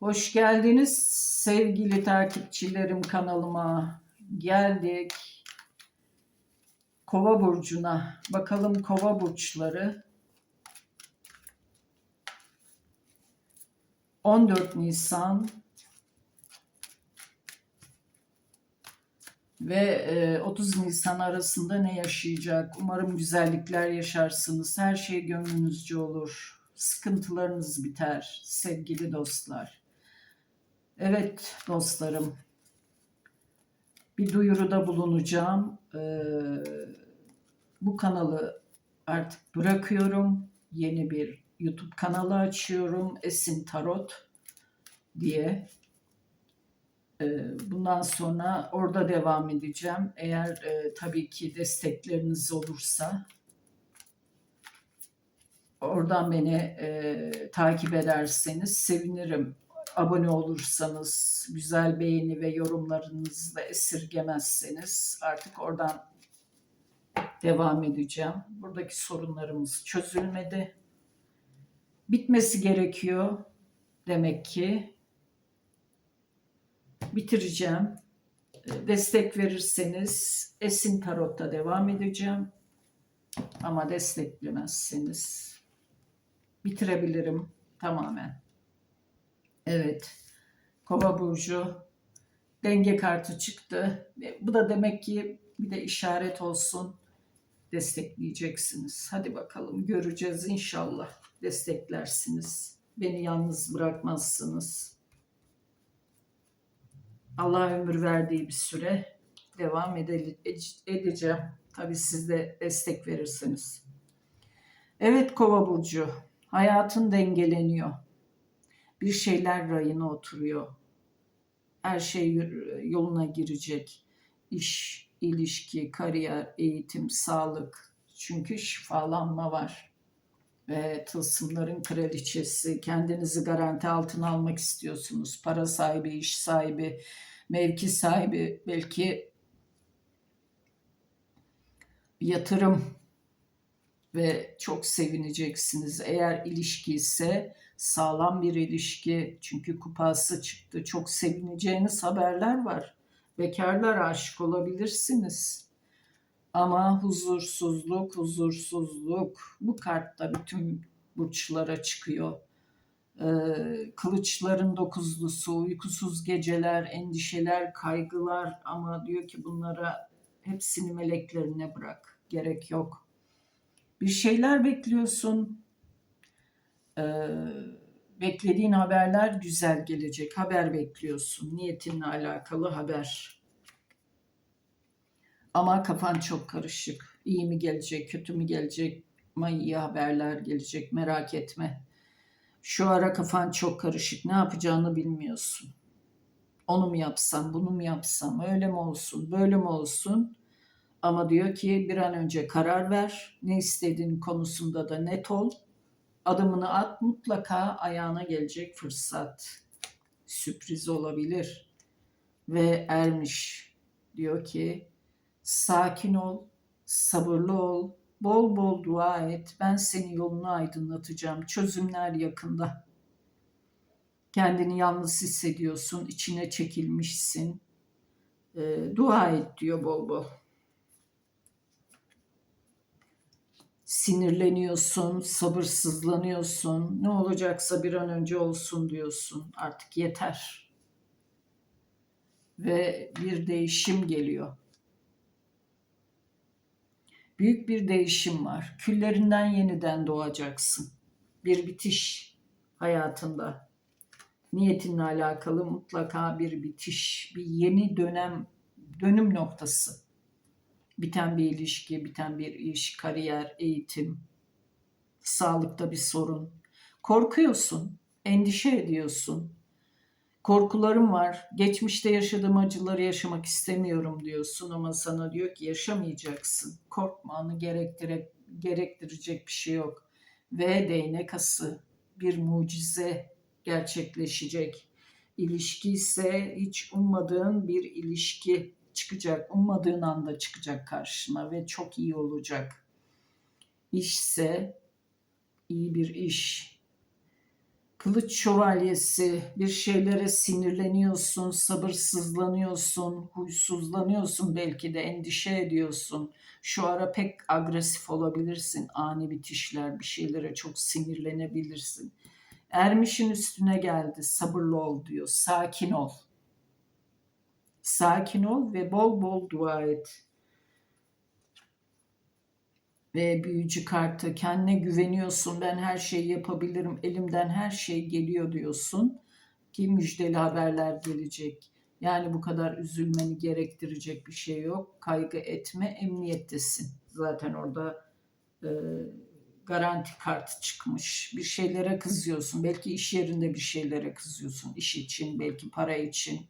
Hoş geldiniz sevgili takipçilerim kanalıma. Geldik Kova burcuna. Bakalım Kova burçları 14 Nisan ve e, 30 Nisan arasında ne yaşayacak? Umarım güzellikler yaşarsınız. Her şey gönlünüzce olur. Sıkıntılarınız biter sevgili dostlar. Evet dostlarım. Bir duyuruda bulunacağım. Ee, bu kanalı artık bırakıyorum. Yeni bir YouTube kanalı açıyorum. Esin Tarot diye. Ee, bundan sonra orada devam edeceğim. Eğer e, tabii ki destekleriniz olursa oradan beni e, takip ederseniz sevinirim abone olursanız, güzel beğeni ve yorumlarınızı da esirgemezseniz artık oradan devam edeceğim. Buradaki sorunlarımız çözülmedi. Bitmesi gerekiyor demek ki. Bitireceğim. Destek verirseniz Esin Tarot'ta devam edeceğim. Ama desteklemezseniz bitirebilirim tamamen. Evet. Kova burcu denge kartı çıktı. Bu da demek ki bir de işaret olsun. Destekleyeceksiniz. Hadi bakalım göreceğiz inşallah. Desteklersiniz. Beni yalnız bırakmazsınız. Allah ömür verdiği bir süre devam ede- edeceğim. Tabii siz de destek verirsiniz. Evet Kova burcu, hayatın dengeleniyor bir şeyler rayına oturuyor. Her şey yoluna girecek. İş, ilişki, kariyer, eğitim, sağlık. Çünkü şifalanma var. Ve tılsımların kraliçesi. Kendinizi garanti altına almak istiyorsunuz. Para sahibi, iş sahibi, mevki sahibi. Belki yatırım ve çok sevineceksiniz. Eğer ilişki ise sağlam bir ilişki çünkü kupası çıktı. Çok sevineceğiniz haberler var. Bekarlar aşık olabilirsiniz. Ama huzursuzluk, huzursuzluk bu kartta bütün burçlara çıkıyor. Ee, kılıçların dokuzlusu, uykusuz geceler, endişeler, kaygılar ama diyor ki bunlara hepsini meleklerine bırak. Gerek yok. Bir şeyler bekliyorsun ee, beklediğin haberler güzel gelecek. Haber bekliyorsun. Niyetinle alakalı haber. Ama kafan çok karışık. İyi mi gelecek, kötü mü gelecek ama iyi haberler gelecek. Merak etme. Şu ara kafan çok karışık. Ne yapacağını bilmiyorsun. Onu mu yapsam, bunu mu yapsam, öyle mi olsun, böyle mi olsun? Ama diyor ki bir an önce karar ver. Ne istediğin konusunda da net ol. Adımını at mutlaka ayağına gelecek fırsat. Sürpriz olabilir. Ve ermiş diyor ki sakin ol sabırlı ol. Bol bol dua et. Ben senin yolunu aydınlatacağım. Çözümler yakında. Kendini yalnız hissediyorsun. İçine çekilmişsin. E, dua et diyor bol bol sinirleniyorsun, sabırsızlanıyorsun. Ne olacaksa bir an önce olsun diyorsun. Artık yeter. Ve bir değişim geliyor. Büyük bir değişim var. Küllerinden yeniden doğacaksın. Bir bitiş hayatında. Niyetinle alakalı mutlaka bir bitiş, bir yeni dönem, dönüm noktası biten bir ilişki, biten bir iş, kariyer, eğitim, sağlıkta bir sorun. Korkuyorsun, endişe ediyorsun. Korkularım var. Geçmişte yaşadığım acıları yaşamak istemiyorum diyorsun ama sana diyor ki yaşamayacaksın. Korkma onu gerektire, gerektirecek bir şey yok. Ve değnek ası bir mucize gerçekleşecek. İlişki ise hiç ummadığın bir ilişki çıkacak. Ummadığın anda çıkacak karşına ve çok iyi olacak. İşse iyi bir iş. Kılıç şövalyesi bir şeylere sinirleniyorsun, sabırsızlanıyorsun, huysuzlanıyorsun belki de endişe ediyorsun. Şu ara pek agresif olabilirsin. Ani bitişler, bir şeylere çok sinirlenebilirsin. Ermişin üstüne geldi. Sabırlı ol diyor. Sakin ol. Sakin ol ve bol bol dua et. Ve büyücü kartı kendine güveniyorsun. Ben her şeyi yapabilirim. Elimden her şey geliyor diyorsun. Ki müjdeli haberler gelecek. Yani bu kadar üzülmeni gerektirecek bir şey yok. Kaygı etme, emniyettesin. Zaten orada e, garanti kartı çıkmış. Bir şeylere kızıyorsun. Belki iş yerinde bir şeylere kızıyorsun. İş için, belki para için.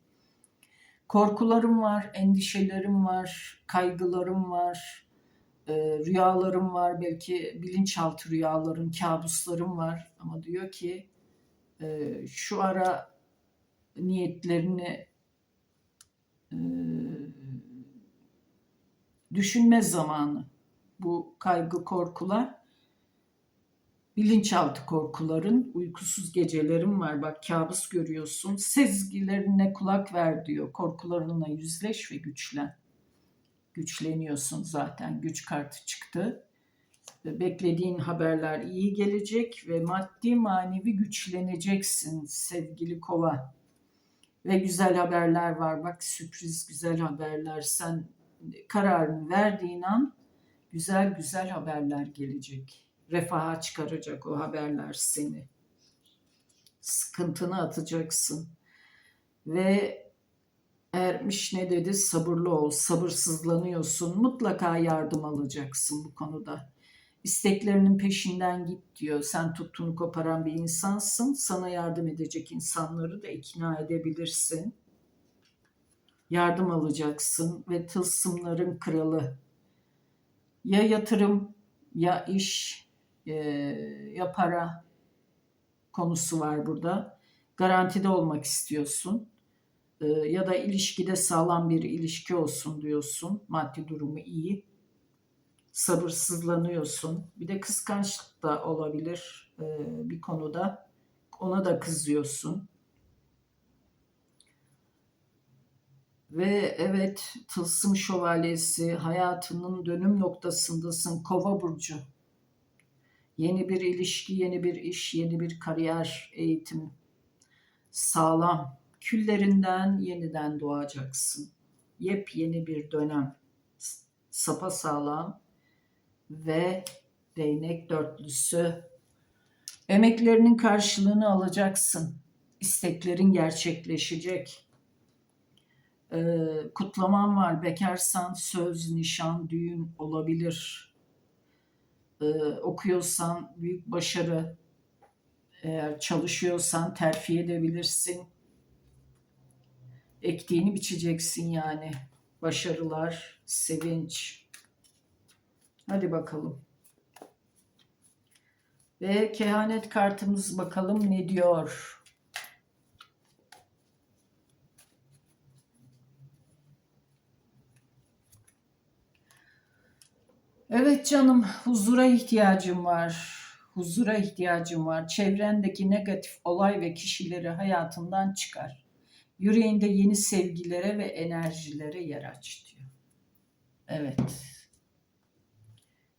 Korkularım var, endişelerim var, kaygılarım var, e, rüyalarım var. Belki bilinçaltı rüyaların, kabuslarım var. Ama diyor ki e, şu ara niyetlerini e, düşünme zamanı. Bu kaygı, korkular bilinçaltı korkuların, uykusuz gecelerin var. Bak kabus görüyorsun. Sezgilerine kulak ver diyor. Korkularınla yüzleş ve güçlen. Güçleniyorsun zaten. Güç kartı çıktı. Beklediğin haberler iyi gelecek ve maddi manevi güçleneceksin sevgili kova. Ve güzel haberler var. Bak sürpriz güzel haberler. Sen kararını verdiğin an güzel güzel haberler gelecek refaha çıkaracak o haberler seni. Sıkıntını atacaksın. Ve Ermiş ne dedi? Sabırlı ol, sabırsızlanıyorsun. Mutlaka yardım alacaksın bu konuda. İsteklerinin peşinden git diyor. Sen tuttuğunu koparan bir insansın. Sana yardım edecek insanları da ikna edebilirsin. Yardım alacaksın ve tılsımların kralı. Ya yatırım ya iş e, ya para konusu var burada. Garantide olmak istiyorsun. E, ya da ilişkide sağlam bir ilişki olsun diyorsun. Maddi durumu iyi. Sabırsızlanıyorsun. Bir de kıskançlık da olabilir e, bir konuda. Ona da kızıyorsun. Ve evet tılsım şövalyesi hayatının dönüm noktasındasın kova burcu. Yeni bir ilişki, yeni bir iş, yeni bir kariyer, eğitim. Sağlam. Küllerinden yeniden doğacaksın. Yepyeni bir dönem. Sapa sağlam ve değnek dörtlüsü. Emeklerinin karşılığını alacaksın. İsteklerin gerçekleşecek. Ee, kutlaman var. Bekarsan söz, nişan, düğün olabilir e, okuyorsan büyük başarı, eğer çalışıyorsan terfi edebilirsin. Ektiğini biçeceksin yani. Başarılar, sevinç. Hadi bakalım. Ve kehanet kartımız bakalım ne diyor. Evet canım, huzura ihtiyacım var. Huzura ihtiyacım var. Çevrendeki negatif olay ve kişileri hayatından çıkar. Yüreğinde yeni sevgilere ve enerjilere yer aç diyor. Evet.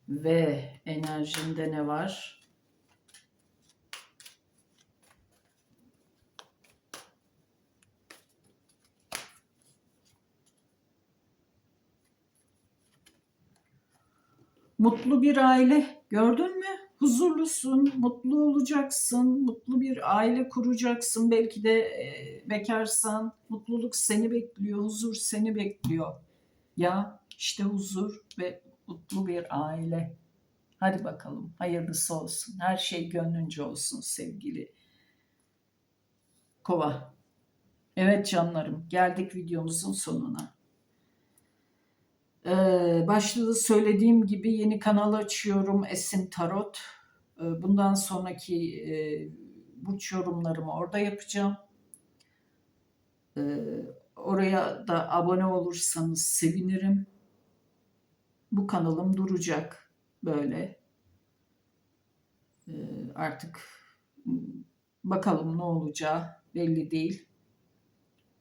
Ve enerjinde ne var? Mutlu bir aile gördün mü? Huzurlusun, mutlu olacaksın, mutlu bir aile kuracaksın. Belki de e, bekarsan mutluluk seni bekliyor, huzur seni bekliyor. Ya işte huzur ve mutlu bir aile. Hadi bakalım hayırlısı olsun. Her şey gönlünce olsun sevgili kova. Evet canlarım geldik videomuzun sonuna. Ee, da söylediğim gibi yeni kanal açıyorum Esin Tarot. Bundan sonraki e, burç yorumlarımı orada yapacağım. Oraya da abone olursanız sevinirim. Bu kanalım duracak böyle. Artık Bakalım ne olacağı belli değil.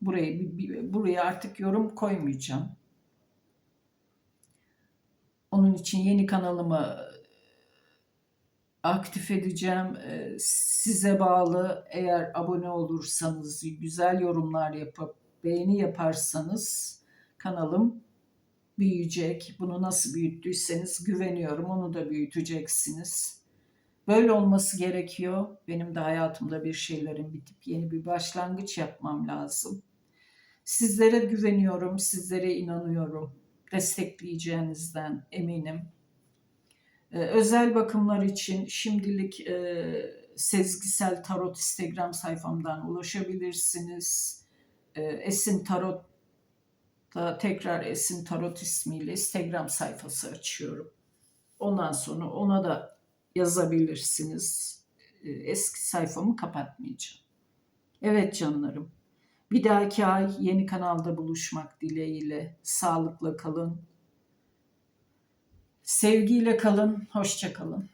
Buraya buraya artık yorum koymayacağım. Onun için yeni kanalımı aktif edeceğim. Ee, Size bağlı eğer abone olursanız, güzel yorumlar yapıp beğeni yaparsanız kanalım büyüyecek. Bunu nasıl büyüttüyseniz güveniyorum. Onu da büyüteceksiniz. Böyle olması gerekiyor. Benim de hayatımda bir şeylerin bitip yeni bir başlangıç yapmam lazım. Sizlere güveniyorum, sizlere inanıyorum. Destekleyeceğinizden eminim. Ee, özel bakımlar için şimdilik e, Sezgisel Tarot Instagram sayfamdan ulaşabilirsiniz. E, Esin Tarot da tekrar Esin Tarot ismiyle Instagram sayfası açıyorum. Ondan sonra ona da yazabilirsiniz. E, eski sayfamı kapatmayacağım. Evet canlarım. Bir dahaki ay yeni kanalda buluşmak dileğiyle. Sağlıkla kalın. Sevgiyle kalın. Hoşça kalın.